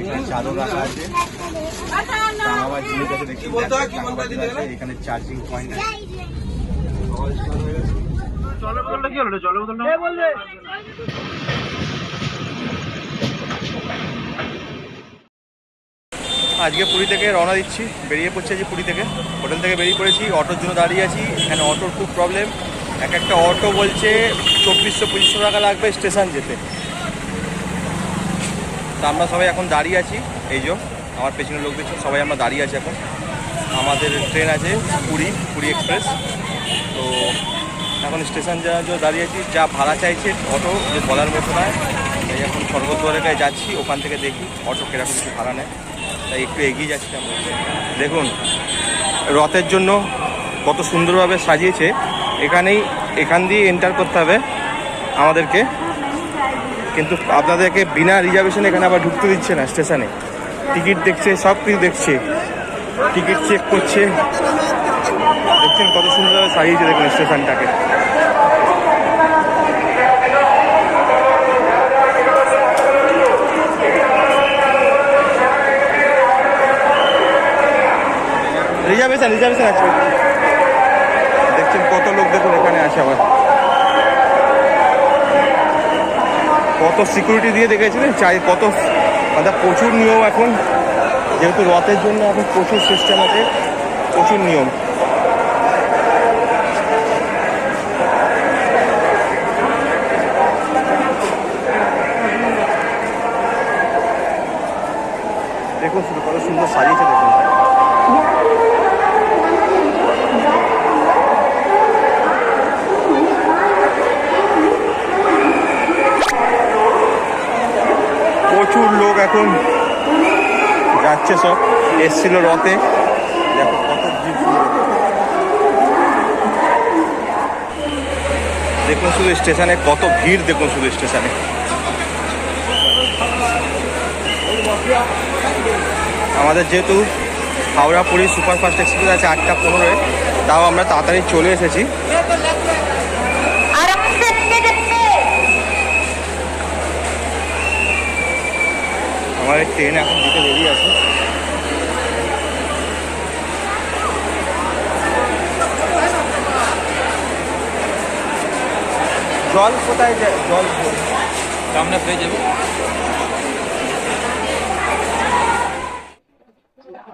এখানে চাদর রাখা আছে টাঙাবার জিনিস আছে দেখছি টাঙাবার জিনিস বোতলটা কি চার্জিং পয়েন্ট আছে আজকে পুরী থেকে রওনা দিচ্ছি। বেরিয়ে পড়ছি আজকে পুরী থেকে। হোটেল থেকে বেরিয়ে পড়েছি, অটোর জন্য দাঁড়িয়ে আছি। এখানে অটোর খুব প্রবলেম এক একটা অটো বলছে চব্বিশশো, পঁচিশশো টাকা লাগবে স্টেশন যেতে। তা আমরা সবাই এখন দাঁড়িয়ে আছি। এই যে, আমার পেছনের লোক দেখছেন সবাই আমরা দাঁড়িয়ে আছি এখন। আমাদের ট্রেন আছে পুরী পুরী এক্সপ্রেস তো এখন স্টেশন যাওয়ার জন্য দাঁড়িয়ে আছি, যা ভাড়া চাইছে অটো, যে বলার মতো নয়। এখন স্বর্গদ্বারের যাচ্ছি, ওখান থেকে দেখি অটো কীরকম কিছু ভাড়া নেয়। তাই একটু এগিয়ে যাচ্ছি আমরা। দেখুন, রথের জন্য কত সুন্দরভাবে সাজিয়েছে। এখানেই, এখান দিয়ে এন্টার করতে হবে আমাদেরকে। কিন্তু আপনাদেরকে বিনা রিজার্ভেশন এখানে আবার ঢুকতে দিচ্ছে না স্টেশনে টিকিট দেখছে, সব কিছু দেখছে। টিকিট চেক করছে। দেখছেন কত সুন্দরভাবে সাজিয়েছে দেখুন স্টেশনটাকে রিজার্ভেশন রিজার্ভেশন আছে দেখছেন কত লোক দেখুন এখানে আসে আবার। কত সিকিউরিটি দিয়ে দেখেছিলেন? চাই কত মানে প্রচুর নিয়ম এখন। যেহেতু রথের জন্য এখন প্রচুর সিস্টেম আছে, প্রচুর নিয়ম। দেখুন শুধু কত সুন্দর সাজিয়েছে দেখুন প্রচুর লোক এখন যাচ্ছে সব। এসছিল রথে। কত দেখুন শুধু স্টেশনে, কত ভিড় দেখুন শুধু স্টেশনে। আমাদের যেহেতু হাওড়া পুরী সুপারফাস্ট এক্সপ্রেস আছে আটটা পনেরোয়, তাও আমরা তাড়াতাড়ি চলে এসেছি। আমাদের ট্রেন এখন দিতে বেরিয়ে আছে। জল কোথায় যায়? জল সামনে পেয়ে যাব।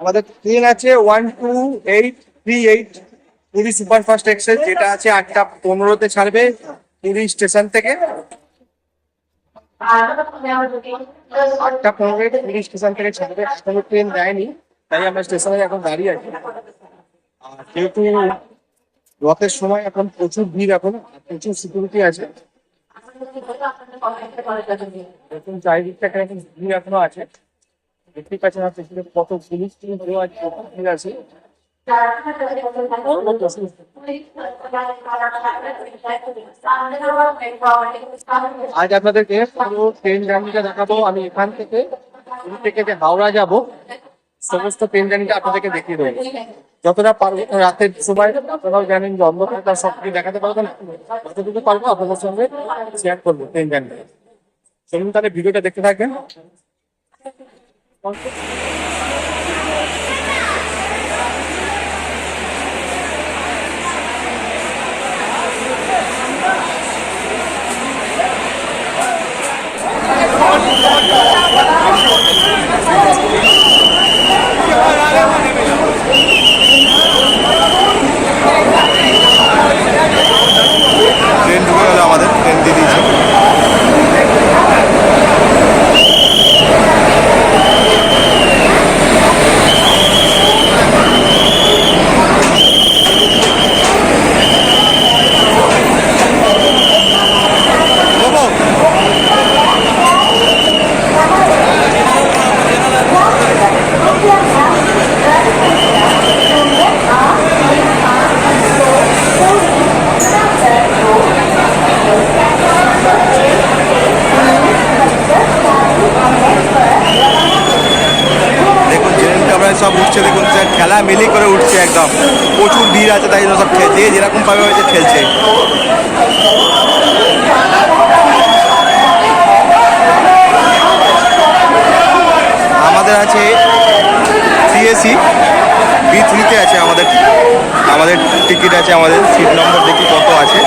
আমাদের ট্রেন আছে one two eight three eight Puri superfast express যেটা আছে আটটা পনেরোতে ছাড়বে পুরী স্টেশন থেকে। আটটা পনেরোতে পুরী স্টেশন থেকে ছাড়বে, এখনও ট্রেন দেয়নি তাই আমরা স্টেশনে এখন দাঁড়িয়ে আছি। আর যেহেতু রথের সময় এখন প্রচুর ভিড় এখন প্রচুর সিকিউরিটি আছে দেখুন চারিদিকটা এখন ভিড় এখনও আছে। দেখতেই পাচ্ছেন কত পুলিশ টিম আছে, কত ভিড় আছে। আজ আপনাদেরকে পুরো ট্রেন জার্নিটা দেখাবো। আমি এখান থেকে থেকে যে হাওড়া যাব, সমস্ত ট্রেন জার্নিটা আপনাদেরকে দেখিয়ে দেবো। যতটা পারব রাতের সময়, আপনারাও জানেন যে অন্ধকারটা সব কিছু দেখাতে পারব না। যতটুকু পারব আপনাদের সঙ্গে শেয়ার করব ট্রেন জার্নিটা। চলুন তাহলে ভিডিওটা দেখতে থাকেন ট্রেন ঢুকে গেল আমাদের ট্রেন দিয়ে দিয়েছে দেখুন ট্রেন কামরায় সব উঠছে দেখুন স্যার খেলা মিলি করে উঠছে একদম প্রচুর ভিড় আছে তাই জন্য সব খে- যে যেরকম ভাবে হয়েছে খেলছে আমাদের আছে সিএসি বি থ্রিতে আছে আমাদের আমাদের টিকিট আছে আমাদের সিট নম্বর দেখি কত আছে।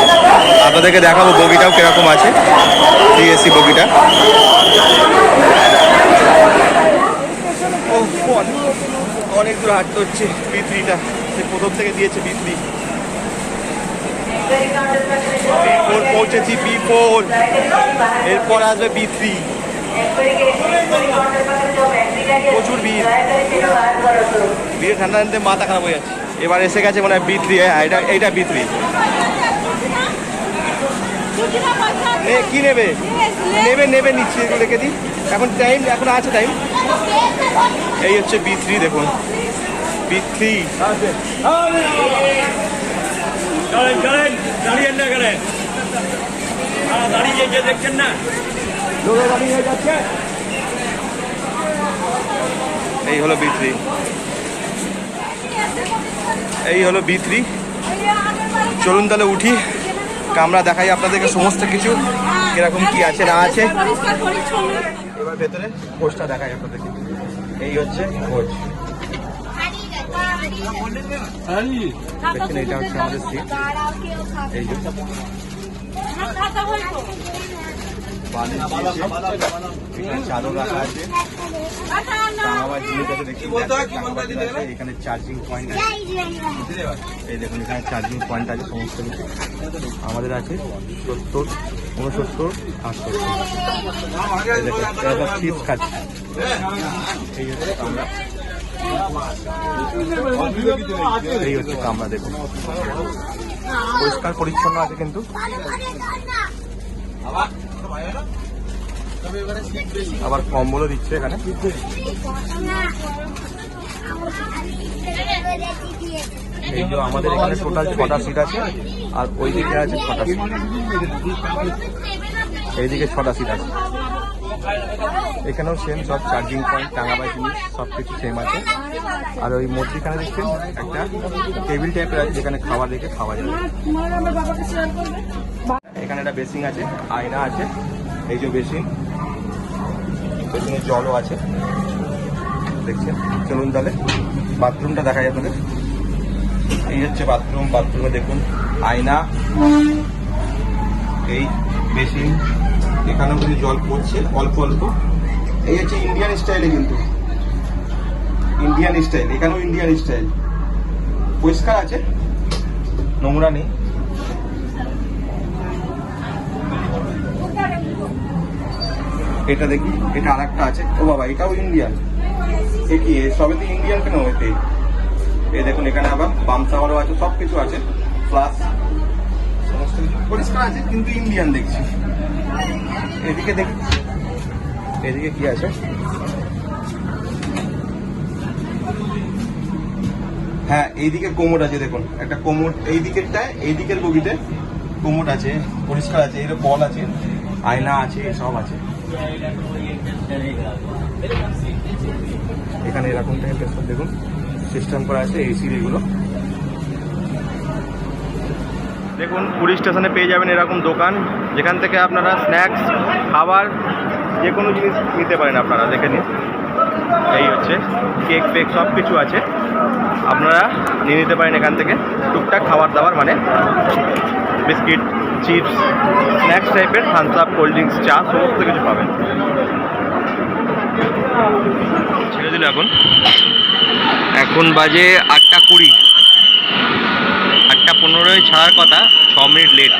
আপনাদেরকে দেখাবো বগিটাও কীরকম আছে। সিএসি বগিটা। ও, অনেক- দূর হাঁটতে হচ্ছে বি থ্রিটা সে প্রথম থেকে দিয়েছে বি থ্রি ফোর পৌঁছেছি বি ফোর এরপর আসবে বি থ্রি প্রচুর ভিড়। ভিড়ে ঠান্ডা ঠান্ডা মাথা খারাপ হয়ে যাচ্ছে। এবার এসে গেছে মানে বি থ্রি এটা, এইটা বি কি নেবে? নেবে নেবে, নিচ্ছি রেখে দিই। এখন টাইম এখন আছে টাইম এই হচ্ছে বি থ্রি দেখুন। বি থ্রি দাঁড়িয়ে না গেলেন হ্যাঁ দাঁড়িয়ে এই হলো বি থ্রি এই হলো বি থ্রি চলুন তাহলে উঠি, কামরা দেখাই আপনাদেরকে সমস্ত কিছু, কীরকম কি আছে, না আছে। এবার ভেতরে কোচটা দেখাই আপনাদেরকে। এই হচ্ছে কোচ দেখছেন, এটা হচ্ছে আমাদের সিট এই যে। দিয়েছে এখানে চাদর রাখা আছে। এখানে চার্জিং পয়েন্ট আছে। এই দেখুন, এখানে চার্জিং পয়েন্ট আছে। সমস্ত আমাদের আছে। সত্তর উনসত্তর আটষট্টি এই হচ্ছে কামরা দেখুন। পরিষ্কার, পরিচ্ছন্ন আছে কিন্তু। আবার কম্বলও দিচ্ছে এখানে। এই যে আমাদের এখানে টোটাল ছটা সিট আছে আর ওই দিকে আছে ছটা সিট এইদিকে ছটা সিট আছে। এখানেও সেম সব চার্জিং পয়েন্ট টাঙাবাই জিনিস সব কিছু সেম আছে। আর ওই মধ্যিখানে দেখছেন একটা টেবিল টাইপের আছে যেখানে খাবার দেখে খাওয়া যাবে। এখানে একটা বেসিং আছে, আয়না আছে, এই যে বেসিন। বেসিনে জলও আছে। দেখছেন? চলুন তাহলে। বাথরুমটা দেখা যায় আপনাদের। এই হচ্ছে বাথরুম। বাথরুমে দেখুন, আয়না, এই বেসিন। এখানেও কিন্তু জল পড়ছে, অল্প অল্প। এই হচ্ছে ইন্ডিয়ান স্টাইলে কিন্তু। ইন্ডিয়ান স্টাইল এখানেও ইন্ডিয়ান স্টাইল পরিষ্কার আছে নোংরা নেই। এটা দেখি, এটা আর একটা আছে। ও বাবা, এটাও ইন্ডিয়ান এ কি, এ সবে তো ইন্ডিয়ান কেন এতে? এই দেখুন, এখানে আবার বাম সাওয়ারও আছে সব কিছু আছে প্লাস পরিষ্কার আছে, কিন্তু ইন্ডিয়ান দেখছি। এদিকে দেখি। এদিকে কি আছে? হ্যাঁ এইদিকে কোমর আছে, দেখুন। একটা কোমর, এই দিকেরটায়, এই দিকের বগিতে কোমর আছে, পরিষ্কার আছে, এর বল আছে, আয়না আছে, সব আছে। এখানে এরকম টাইপের সব দেখুন। সিস্টেম করা আছে এসির এগুলো দেখুন, পুলিশ স্টেশনে পেয়ে যাবেন এরকম দোকান, যেখান থেকে আপনারা স্ন্যাক্স খাবার যে কোনো জিনিস নিতে পারেন আপনারা, দেখে নিন। এই হচ্ছে কেক ফেক সব কিছু আছে। আপনারা নিয়ে নিতে পারেন এখান থেকে। টুকটাক খাবার দাবার মানে বিস্কিট চিপস, স্ন্যাক্স টাইপের থামস আপ কোল্ড ড্রিঙ্কস চা, সমস্ত কিছু পাবেন। ছেড়ে দিল এখন। এখন বাজে আটটা কুড়ি। আটটা পনেরোয় ছাড়ার কথা, ছ মিনিট লেট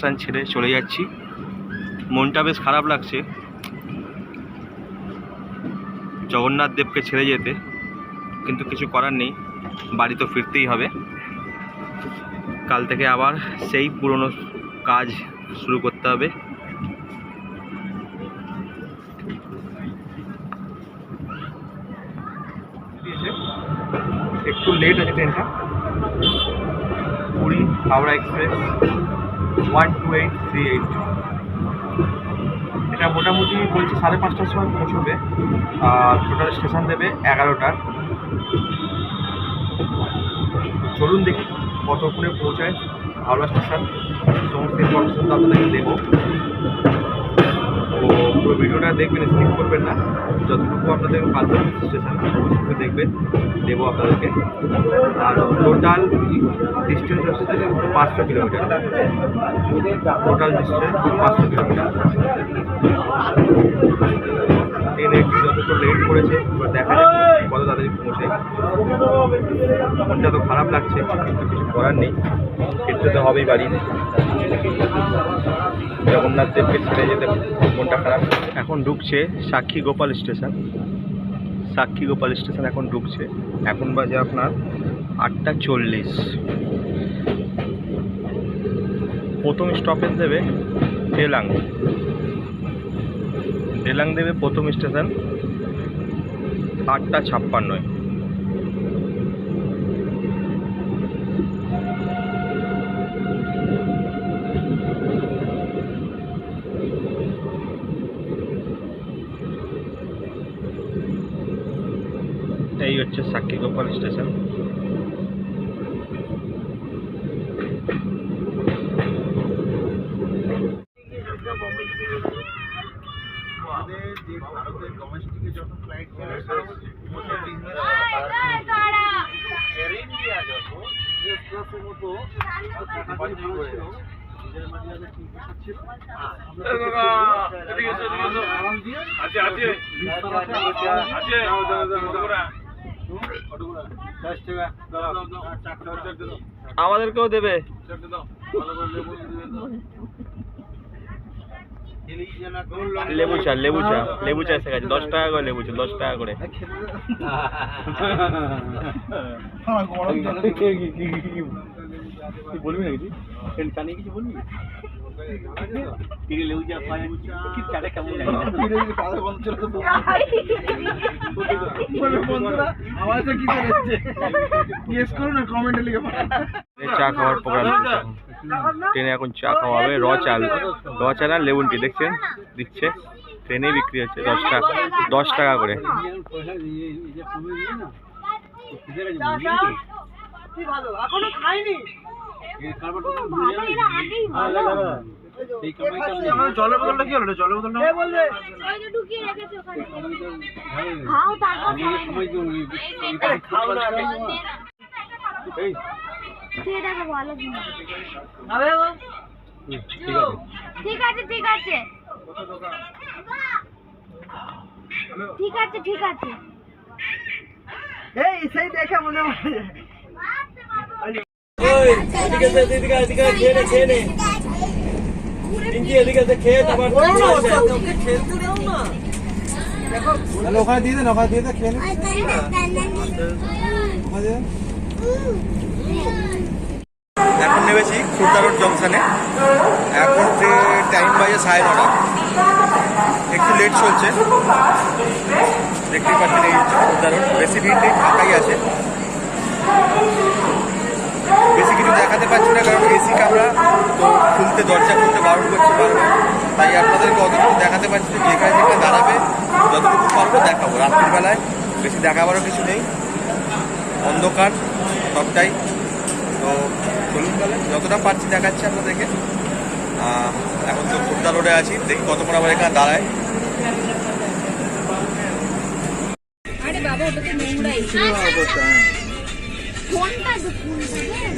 স্টেশন ছেড়ে চলে যাচ্ছি। মনটা বেশ খারাপ লাগছে। জগন্নাথ দেবকে ছেড়ে যেতে, কিন্তু কিছু করার নেই। বাড়ি তো ফিরতেই হবে। কাল থেকে আবার সেই পুরনো কাজ শুরু করতে হবে। একটু লেট আছে ট্রেনটা। Puri, Howrah express. One two eight three eight এটা মোটামুটি বলছে সাড়ে পাঁচটার সময় পৌঁছবে। আর টোটাল স্টেশন দেবে এগারোটার। চলুন দেখি কতক্ষণে পৌঁছায় হাওড়া স্টেশন সমস্ত ইনফরমেশন তো আপনাদেরকে দেবো। পুরো ভিডিওটা দেখবেন স্কিপ করবেন না। যতটুকু আপনাদের পারবেন স্টেশন দেখবেন, দেবো আপনাদেরকে। আর টোটাল ডিস্টেন্স হচ্ছে পাঁচশো কিলোমিটার। টোটাল ডিস্টেন্স পাঁচশো কিলোমিটার। ট্রেনে যতটুকু লেট করেছে দেখা যাবে কত পৌঁছে মনটা তো খারাপ লাগছে, কিন্তু কিছু করার নেই। ফিরতে তো হবেই বাড়ি। জগন্নাথ দেবকে ছেড়ে যেতে মনটা খারাপ। এখন ঢুকছে সাক্ষী গোপাল স্টেশন। সাক্ষী গোপাল স্টেশন এখন ঢুকছে। এখন বাজে আপনার আটটা চল্লিশ। প্রথম স্টপেজ দেবে ডেলাং ডেলাং দেবে প্রথম স্টেশন আটটা ছাপ্পান্নয় গোপাল স্টেশন আছে আছে আছে আমাদেরকেও দেবে লেবু চা লেবু চা লেবু চা এসে গেছে দশ টাকা করে লেবু চা দশ টাকা করে বলবি না কিছু কিছু বলবি চা পায়। কি চাটা কেমন লাগে? চা খাওয়ার প্রোগ্রাম ট্রেনে এখন চা খাওয়া হবে র চাল র চা না লেবুন টি দেখছেন? দিচ্ছে। ট্রেনে বিক্রি হচ্ছে দশ টাকা দশ টাকা করে। জলের বোতলটা কি হলো? জলের বোতলটা ঢুকিয়ে রেখেছে ওখানে। খাও তারপর খাও না খেয়ে দেখো ভালো জিনিস। ঠিক আছে। ঠিক আছে ঠিক আছে। ঠিক আছে এদিকে এসে, এদিকে এদিকে খেয়ে নে খেয়ে নে পিঙ্কি এদিকে এসে খেয়ে তারপর ওখানে দিয়ে দেন ওখানে দিয়ে দেন খেয়ে এখন নেমেছি খুর্দা রোড জংশনে। এখন টাইম বাজে সাড়ে নটা। একটু লেট চলছে। দেখতেই পাচ্ছেন এই বেশি ভিড় নেই ফাঁকাই আছে। বেশি কিছু দেখাতে পারছি না কারণ এসি কামরা তো খুলতে দরজা খুলতে বারণ করছে বারবার তাই আপনাদেরকে অতটুকু দেখাতে পারছি না যেখানে যেখানে দাঁড়াবে যতটুকু পারব দেখাবো। রাত্রিবেলায় বেশি দেখাবারও কিছু নেই। অন্ধকার সবটাই। তো চলুন তাহলে যতটা পারছি দেখাচ্ছি আপনাদেরকে। এখন তো খুর্দা রোডে আছি দেখি কতক্ষণ আবার এখানে দাঁড়ায়। ফোনটা দেখুন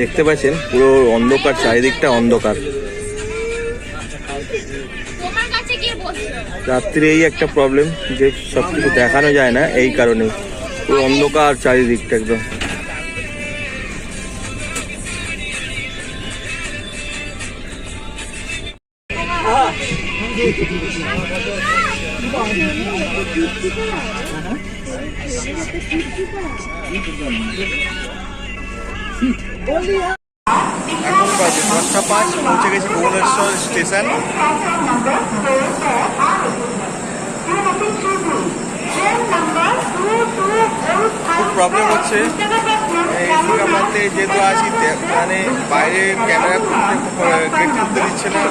দেখতে পাচ্ছেন পুরো অন্ধকার চারিদিকটা অন্ধকার। রাত্রে এই একটা প্রবলেম যে সব কিছু দেখানো যায় না এই কারণে পুরো অন্ধকার চারিদিকটা একদম। এখন বাজে দশটা পাঁচ পৌঁছে গেছি ভুবনেশ্বর স্টেশন খুব প্রবলেম হচ্ছে, এই মধ্যে যেহেতু আছি মানে বাইরে ক্যামেরা খুলতে খুলতে দিচ্ছে না।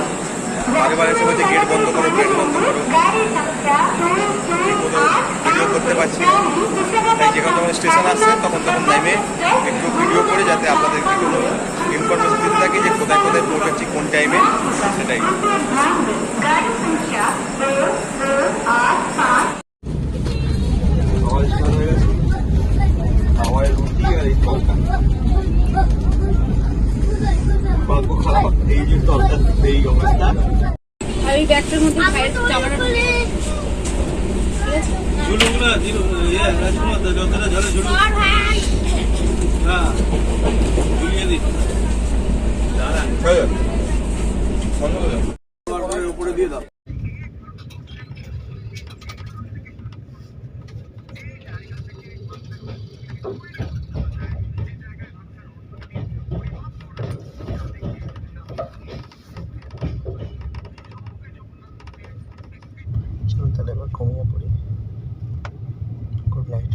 বারে বারে এসে বলছে গেট বন্ধ করো গেট বন্ধ করো। ভিডিও করতে পারছি না। তাই যেখানে যখন স্টেশন আসছে, তখন তখন নেমে একটু ভিডিও করে যাতে আপনাদেরকে কোনো ইনফরমেশন দিতে থাকি যে কোথায় কোথায় পৌঁছাচ্ছি কোন টাইমে সেটাই খাওয়া স্টার্ট হয়ে গেছে খাওয়ায় রুটি আর এই তরকা ভাগ্য খারাপ এই যে তরকা এই অবস্থা আর এই ব্যাগটার মধ্যে ভাইয়ের জামাটা ঝুলুগুলো দিলু ইয়ে রাজকুমার যতটা ঝরে ঝুলু হ্যাঁ ঝুলিয়ে দিন হয়ে যাবে বন্ধ করে দাও। উপরে দিয়ে দাও চলো তাহলে এবার ঘুমিয়ে পড়ি গুড নাইট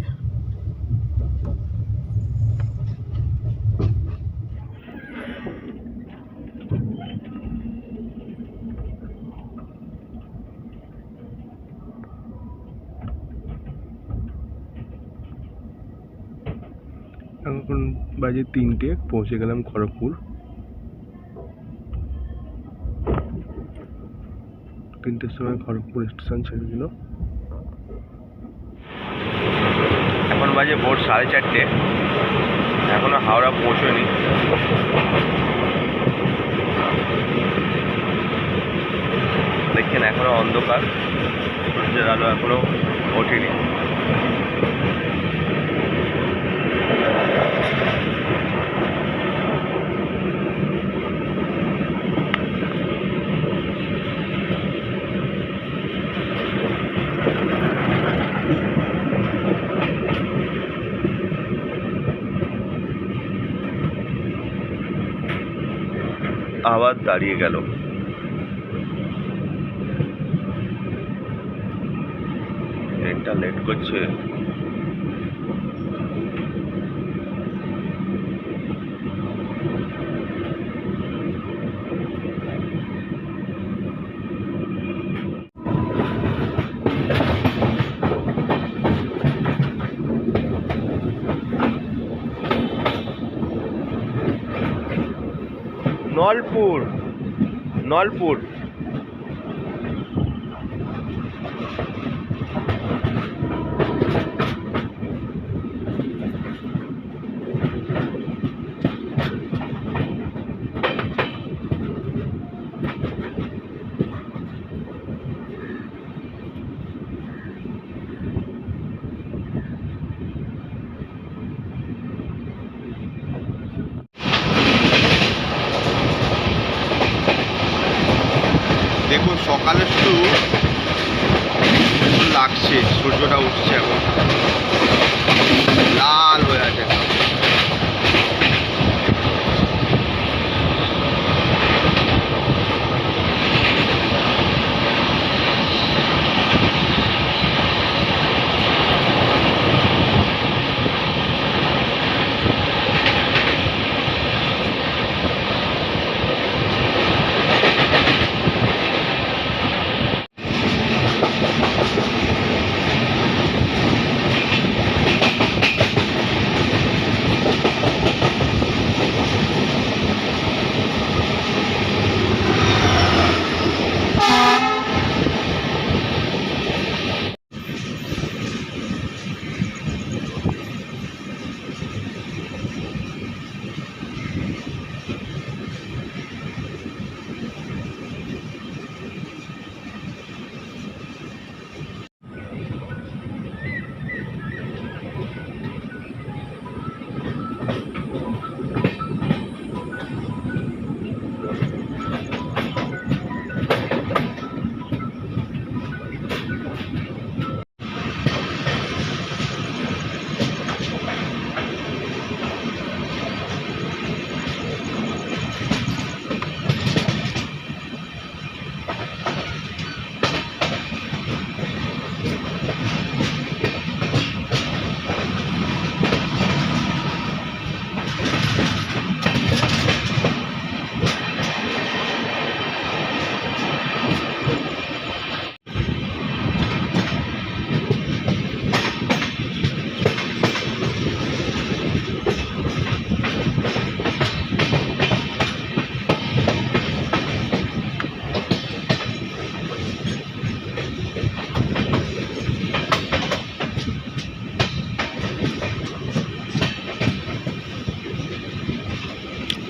এখন বাজে তিনটে, পৌঁছে গেলাম খড়গপুর। তিনটের সময় খড়গপুর স্টেশন ছেড়ে দিল। এখন বাজে ভোর সাড়ে চারটে। এখনও হাওড়া পৌঁছয়নি। দেখছেন, এখনও অন্ধকার। সূর্যের আলো এখনও ওঠেনি। দাঁড়িয়ে গেল। ট্রেনটা লেট করছে। নলপুর। নলপুর।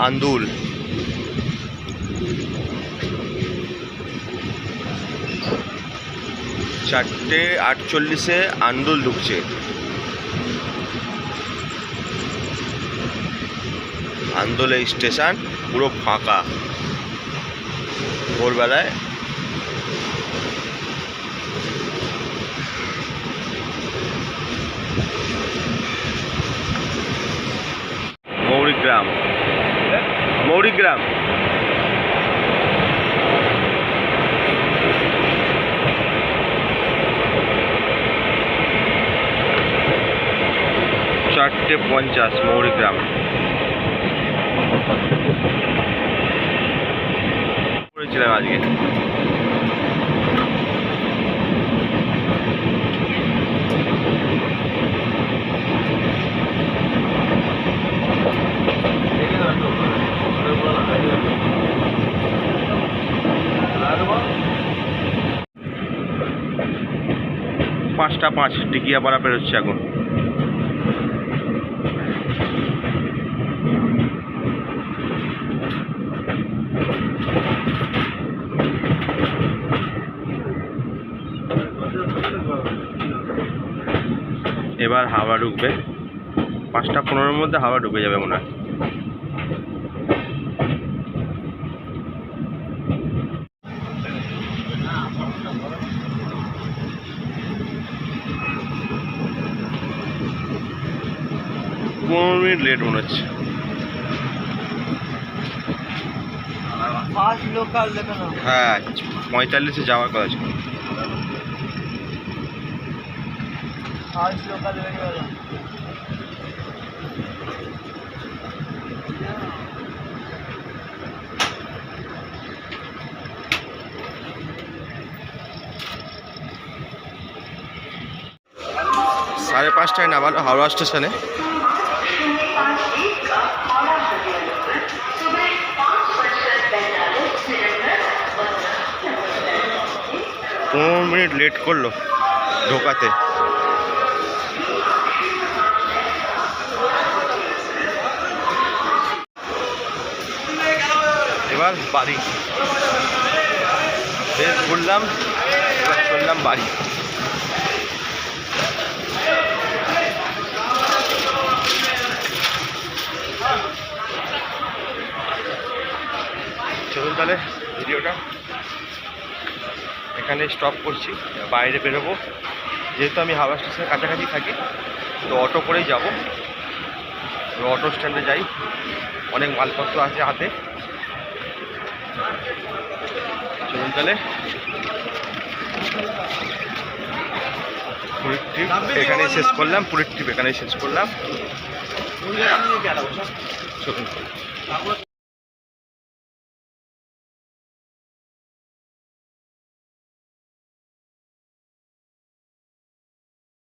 আন্দুল। চারটে আটচল্লিশে আন্দুল ঢুকছে। আন্দোলে স্টেশন পুরো ফাঁকা। ভোরবেলায় মৌরিগ্রাম মৌরিগ্রাম চারটে পঞ্চাশ মৌরিগ্রাম করেছিলাম আজকে পাঁচটা পাঁচ টিকিয়াপাড়া পেরোচ্ছে এখন। এবার হাওয়া ঢুকবে। পাঁচটা পনেরোর মধ্যে হাওয়া ঢুকে যাবে মনে হয়। মিনিট লেট মনে হচ্ছে। হ্যাঁ পঁয়তাল্লিশে যাওয়ার কথা ছিল। সাড়ে পাঁচটায় নামালো হাওড়া স্টেশনে। পনেরো মিনিট লেট করল ঢোকাতে। এবার বাড়ি। বেশ ঘুরলাম, এবার চললাম বাড়ি। চলুন তাহলে, ভিডিওটা এখানে স্টপ করছি, বাইরে বেরোবো। যেহেতু আমি হাওড়া স্টেশনের কাছাকাছি থাকি, তো অটো করেই যাব। অটো স্ট্যান্ডে যাই। অনেক মালপত্র আছে হাতে। চলুন তাহলে। পুরীর ট্রিপ এখানেই শেষ করলাম পুরীর ট্রিপ এখানেই শেষ করলাম। চলুন